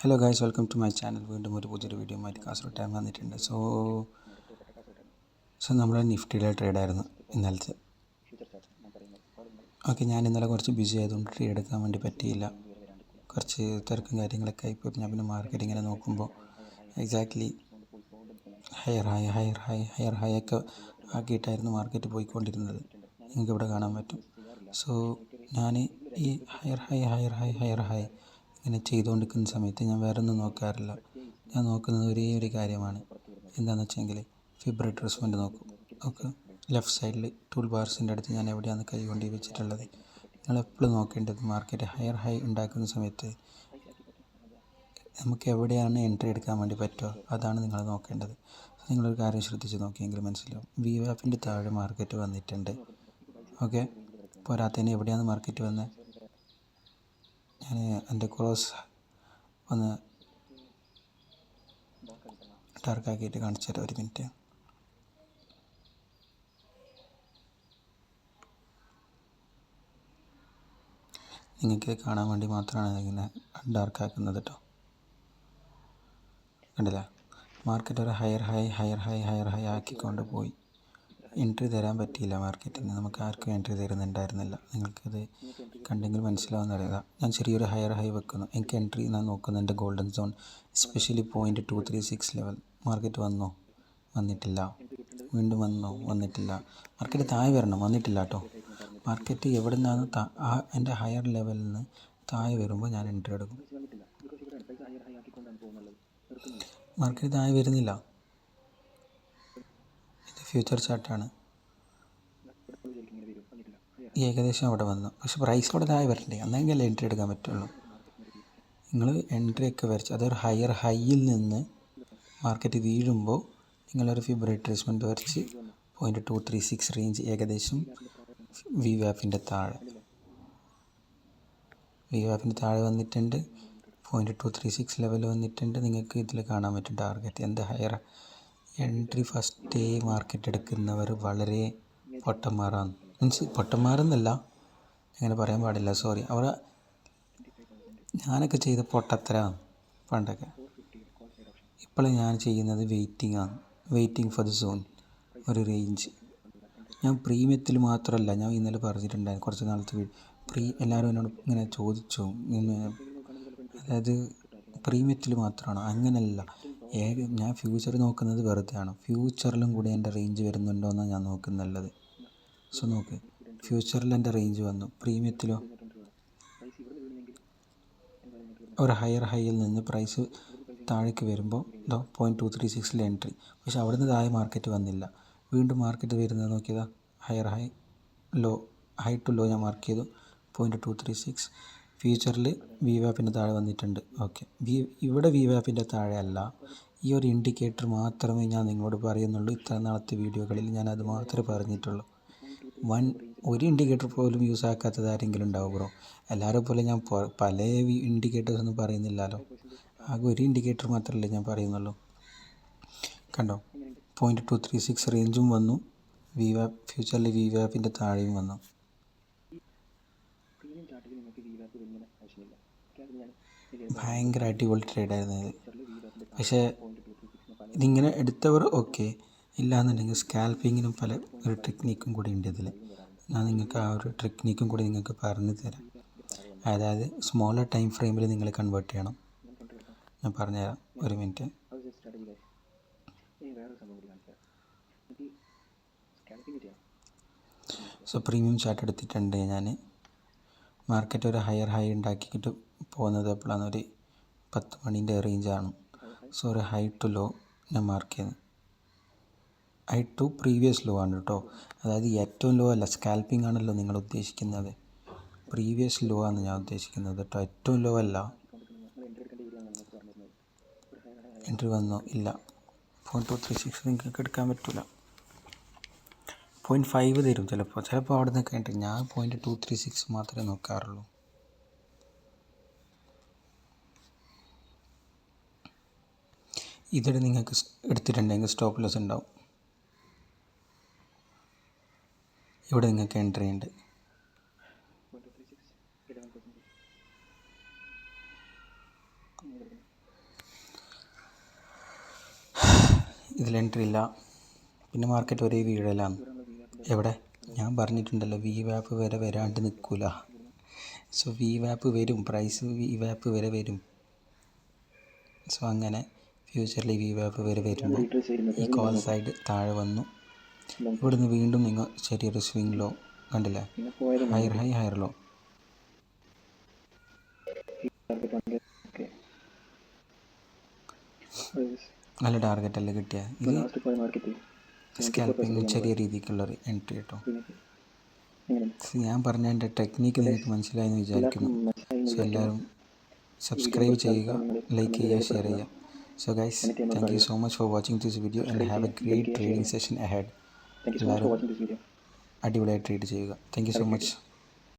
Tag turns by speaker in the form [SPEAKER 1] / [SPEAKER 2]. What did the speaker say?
[SPEAKER 1] Hello guys welcome to my channel വീണ്ടും ഒരു പുതിയൊരു വീഡിയോ ആയിട്ട് കാസർഗോഡ് ടൈം വന്നിട്ടുണ്ട്. സോ സോ നമ്മുടെ നിഫ്റ്റിയിലെ ട്രേഡായിരുന്നു ഇന്നലത്തെ. ഓക്കെ ഞാൻ ഇന്നലെ കുറച്ച് ബിസി ആയതുകൊണ്ട് ട്രേഡ് എടുക്കാൻ വേണ്ടി പറ്റിയില്ല. കുറച്ച് തിരക്കും കാര്യങ്ങളൊക്കെ ആയിപ്പോയി. ഞാൻ പിന്നെ മാർക്കറ്റ് ഇങ്ങനെ നോക്കുമ്പോൾ exactly higher high higher high higher high ഒക്കെ ആക്കിയിട്ടായിരുന്നു മാർക്കറ്റ് പോയിക്കൊണ്ടിരുന്നത്. നിങ്ങൾക്ക് ഇവിടെ കാണാൻ പറ്റും. സോ ഞാൻ ഈ higher high higher high higher high ഇങ്ങനെ ചെയ്തുകൊണ്ടിരിക്കുന്ന സമയത്ത് ഞാൻ വേറെ ഒന്നും നോക്കാറില്ല. ഞാൻ നോക്കുന്നത് ഒരേ ഒരു കാര്യമാണ്. എന്താണെന്ന് വെച്ചെങ്കിൽ ഫിബ് റിട്രസ്മെന്റ് നോക്കും. ഓക്കെ ലെഫ്റ്റ് സൈഡിൽ ടൂൾ ബാർസിന്റെ അടുത്ത് ഞാൻ എവിടെയാണ് കൈ കൊണ്ട് വെച്ചിട്ടുള്ളത്? നിങ്ങൾ എപ്പോഴും നോക്കേണ്ടത് മാർക്കറ്റ് ഹയർ ഹൈ ഉണ്ടാക്കുന്ന സമയത്ത് നമുക്ക് എവിടെയാണ് എൻട്രി എടുക്കാൻ വേണ്ടി പറ്റുക? അതാണ് നിങ്ങൾ നോക്കേണ്ടത്. നിങ്ങളൊരു കാര്യം ശ്രദ്ധിച്ച് നോക്കിയെങ്കിൽ മനസ്സിലാവും. വി വാപ്പിന്റെ താഴെ മാർക്കറ്റ് വന്നിട്ടുണ്ട്. ഓക്കെ പോരാത്തതിന് എവിടെയാണ് മാർക്കറ്റ് വന്നത് ഞാൻ എന്റെ ക്രോസ് ഒന്ന് ഡാർക്കാക്കിയിട്ട് കാണിച്ചു തരാം ഒരു മിനിറ്റ്. നിങ്ങൾക്ക് കാണാൻ വേണ്ടി മാത്രമാണ് ഇങ്ങനെ ഡാർക്കാക്കുന്നത് കേട്ടോ കണ്ടില്ല? മാർക്കറ്റ് ഒരു higher high higher high higher high ആക്കിക്കൊണ്ട് പോയി. എൻട്രി തരാൻ പറ്റിയില്ല മാർക്കറ്റിന്. നമുക്ക് ആർക്കും എൻട്രി തരുന്നുണ്ടായിരുന്നില്ല. നിങ്ങൾക്കത് കണ്ടെങ്കിൽ മനസ്സിലാവുന്നറിയാം ഞാൻ ചെറിയൊരു ഹയർ ഹൈ വെക്കുന്നു. എനിക്ക് എൻട്രി ഞാൻ നോക്കുന്നുണ്ട്. Golden zone specially point two three six level market വന്നോ? വന്നിട്ടില്ല. വീണ്ടും വന്നോ? വന്നിട്ടില്ല. മാർക്കറ്റ് താഴെ വരണം. വന്നിട്ടില്ല കേട്ടോ മാർക്കറ്റ് എവിടെ നിന്നാണ് ആ എന്റെ ഹയർ ലെവലിൽ നിന്ന് താഴെ വരുമ്പോൾ ഞാൻ എൻട്രി എടുക്കും. മാർക്കറ്റ് താഴെ വരുന്നില്ല. ഫ്യൂച്ചർ ചാർട്ടാണ്. ഏകദേശം അവിടെ വന്നു. പക്ഷെ പ്രൈസ് അവിടെ താഴെ വരണ്ടേ? അന്നെങ്കിൽ എൻട്രി എടുക്കാൻ പറ്റുള്ളൂ. നിങ്ങൾ എൻട്രി ഒക്കെ വരച്ച് അതൊരു ഹയർ ഹൈയിൽ നിന്ന് മാർക്കറ്റ് വീഴുമ്പോൾ നിങ്ങളൊരു ഫിബ് റിട്രേസ്മെന്റ് വരച്ച് point two three six range ഏകദേശം വി വാപ്പിന്റെ താഴെ. വി വാപ്പിന്റെ താഴെ വന്നിട്ടുണ്ട്. Point two three six level വന്നിട്ടുണ്ട്. നിങ്ങൾക്ക് ഇതിൽ കാണാൻ പറ്റും ടാർഗറ്റ് എന്ത് higher entry first day market എടുക്കുന്നവർ വളരെ പൊട്ടന്മാരാണ്. മീൻസ് പൊട്ടന്മാരെന്നല്ല അങ്ങനെ പറയാൻ പാടില്ല സോറി അവർ ഞാനൊക്കെ ചെയ്ത പൊട്ടത്തരാണ് പണ്ടൊക്കെ. ഇപ്പോൾ ഞാൻ ചെയ്യുന്നത് വെയിറ്റിംഗ് ആണ്. വെയിറ്റിംഗ് ഫോർ ദ സോൺ ഒരു റേഞ്ച് ഞാൻ പ്രീമിയത്തിൽ മാത്രമല്ല ഞാൻ ഇന്നലെ പറഞ്ഞിട്ടുണ്ടായിരുന്നു കുറച്ച് നാളത്തെ പ്രീ എല്ലാവരും എന്നോട് ഇങ്ങനെ ചോദിച്ചു. അതായത് പ്രീമിയത്തിൽ മാത്രമാണ് അങ്ങനെയല്ല ഏക ഞാൻ ഫ്യൂച്ചർ നോക്കുന്നത് വെറുതെയാണ്. ഫ്യൂച്ചറിലും കൂടി എന്റെ റേഞ്ച് വരുന്നുണ്ടോ എന്നാണ് ഞാൻ നോക്കുന്നുള്ളത് സോ നോക്ക്. ഫ്യൂച്ചറിൽ എന്റെ റേഞ്ച് വന്നു. പ്രീമിയത്തിലോ ഒരു ഹയർ ഹൈയിൽ നിന്ന് പ്രൈസ് താഴേക്ക് വരുമ്പോൾ ഇതോ പോയിന്റ് ടു ത്രീ സിക്സിൽ എൻട്രി പക്ഷേ അവിടുന്ന് താഴെ മാർക്കറ്റ് വന്നില്ല. വീണ്ടും മാർക്കറ്റ് വരുന്നത് നോക്കിയതാ. Higher high low high to low ഞാൻ മാർക്ക് ചെയ്തു. പോയിന്റ് ടു ത്രീ സിക്സ് ഫ്യൂച്ചറിൽ വി വാപ്പിന്റെ താഴെ വന്നിട്ടുണ്ട്. ഓക്കെ വി ഇവിടെ വി വാപ്പിന്റെ താഴെ അല്ല. ഈ ഒരു ഇൻഡിക്കേറ്റർ മാത്രമേ ഞാൻ നിങ്ങളോട് പറയുന്നുള്ളൂ ഇത്ര നാളത്തെ വീഡിയോകളിൽ ഞാൻ അത് മാത്രമേ പറഞ്ഞിട്ടുള്ളൂ. വൺ ഒരു ഇൻഡിക്കേറ്റർ പോലും യൂസ് ആക്കാത്തത് ആരെങ്കിലും ഉണ്ടാവും ബ്രോ. എല്ലാവരും പോലെ ഞാൻ പല ഇൻഡിക്കേറ്റേഴ്സ് ഒന്നും പറയുന്നില്ലല്ലോ. ആകെ ഒരു ഇൻഡിക്കേറ്റർ മാത്രമല്ലേ ഞാൻ പറയുന്നുള്ളൂ. കണ്ടോ? പോയിന്റ് ടു ത്രീ സിക്സ് റേഞ്ചും വന്നു. വി വാപ്പ് ഫ്യൂച്ചറിൽ വി വാപ്പിന്റെ താഴെയും വന്നു. ഭയങ്കര അടിപൊളി ട്രേഡായിരുന്നു ഇത് പക്ഷേ ഇതിങ്ങനെ എടുത്തവർ ഓക്കെ ഇല്ലാന്നുണ്ടെങ്കിൽ സ്കാൽപ്പിങ്ങിനും പല ഒരു ടെക്നീക്കും കൂടി ഉണ്ട് ഇതിൽ ഞാൻ നിങ്ങൾക്ക് ആ ഒരു ടെക്നീക്കും കൂടി നിങ്ങൾക്ക് പറഞ്ഞു തരാം. അതായത് സ്മോളർ ടൈം ഫ്രെയിമിൽ നിങ്ങൾ കൺവേർട്ട് ചെയ്യണം. ഞാൻ പറഞ്ഞുതരാം. ഒരു മിനിറ്റ് സോ പ്രീമിയം ചാർട്ട് എടുത്തിട്ടുണ്ട് ഞാൻ മാർക്കറ്റ് ഒരു ഹയർ ഹൈ ഉണ്ടാക്കിയിട്ട് പോകുന്നത് എപ്പോഴാണ്? ഒരു പത്ത് മണീന്റെ റേഞ്ചാണ് സോ ഒരു ഹൈ ടു ലോ ഞാൻ മാർക്ക് ചെയ്യുന്നത്. ഹൈ ടു പ്രീവിയസ് ലോ ആണ് കേട്ടോ അതായത് ഏറ്റവും ലോ അല്ല സ്കാൽപ്പിംഗ് ആണല്ലോ നിങ്ങൾ ഉദ്ദേശിക്കുന്നത്. പ്രീവിയസ് ലോ ആണ് ഞാൻ ഉദ്ദേശിക്കുന്നത് കേട്ടോ ഏറ്റവും ലോ അല്ല. എൻട്രി വന്നോ? ഇല്ല. പോയിന്റ് ടു ത്രീ സിക്സ് നിങ്ങൾക്ക് എടുക്കാൻ പറ്റില്ല പോയിന്റ് ഫൈവ് തരും ചിലപ്പോൾ ചിലപ്പോൾ അവിടെ നിന്ന് കഴിഞ്ഞിട്ട് ഞാൻ പോയിന്റ് ടു ത്രീ സിക്സ് മാത്രമേ നോക്കാറുള്ളൂ. ഇതിടെ നിങ്ങൾക്ക് എടുത്തിട്ടുണ്ടെങ്കിൽ സ്റ്റോപ്പ് ലോസ് ഉണ്ടാവും. ഇവിടെ നിങ്ങൾക്ക് എൻട്രി ഉണ്ട്. ഇതിൽ എൻട്രി ഇല്ല. പിന്നെ മാർക്കറ്റ് ഒരേ വീഴലാണ്. എവിടെ? ഞാൻ പറഞ്ഞിട്ടുണ്ടല്ലോ വി വാപ്പ് വരെ വരാണ്ട് നിൽക്കൂല. സോ വി വാപ്പ് വരും. പ്രൈസ് വി വാപ്പ് വരെ വരും. സോ അങ്ങനെ ഫ്യൂച്ചറിൽ വി വാപ്പ് വരെ വരുമ്പോൾ ഈ കോൾ സൈഡ് താഴെ വന്നു. ഇവിടുന്ന് വീണ്ടും നിങ്ങൾ ചെറിയൊരു സ്വിംഗ് ലോ കണ്ടില്ല? ഹയർ ഹൈ ഹയർ ലോ നല്ല ടാർഗറ്റ് അല്ലേ കിട്ടിയ? ഇത് സ്കാൽപ്പിങ് ചെറിയ രീതിക്കുള്ളൊരു എൻട്രി കേട്ടോ. ഞാൻ പറഞ്ഞ എന്റെ ടെക്നീക്ക് നിങ്ങൾക്ക് മനസ്സിലായെന്ന് വിചാരിക്കുന്നു. സോ എല്ലാവരും സബ്സ്ക്രൈബ് ചെയ്യുക ലൈക്ക് ചെയ്യുക ഷെയർ ചെയ്യുക. so guys thank you so much for watching this video and have a great trading session ahead
[SPEAKER 2] thank you so much for watching this video
[SPEAKER 1] അടിപൊളിയായി ട്രേഡ് ചെയ്യുക thank you so much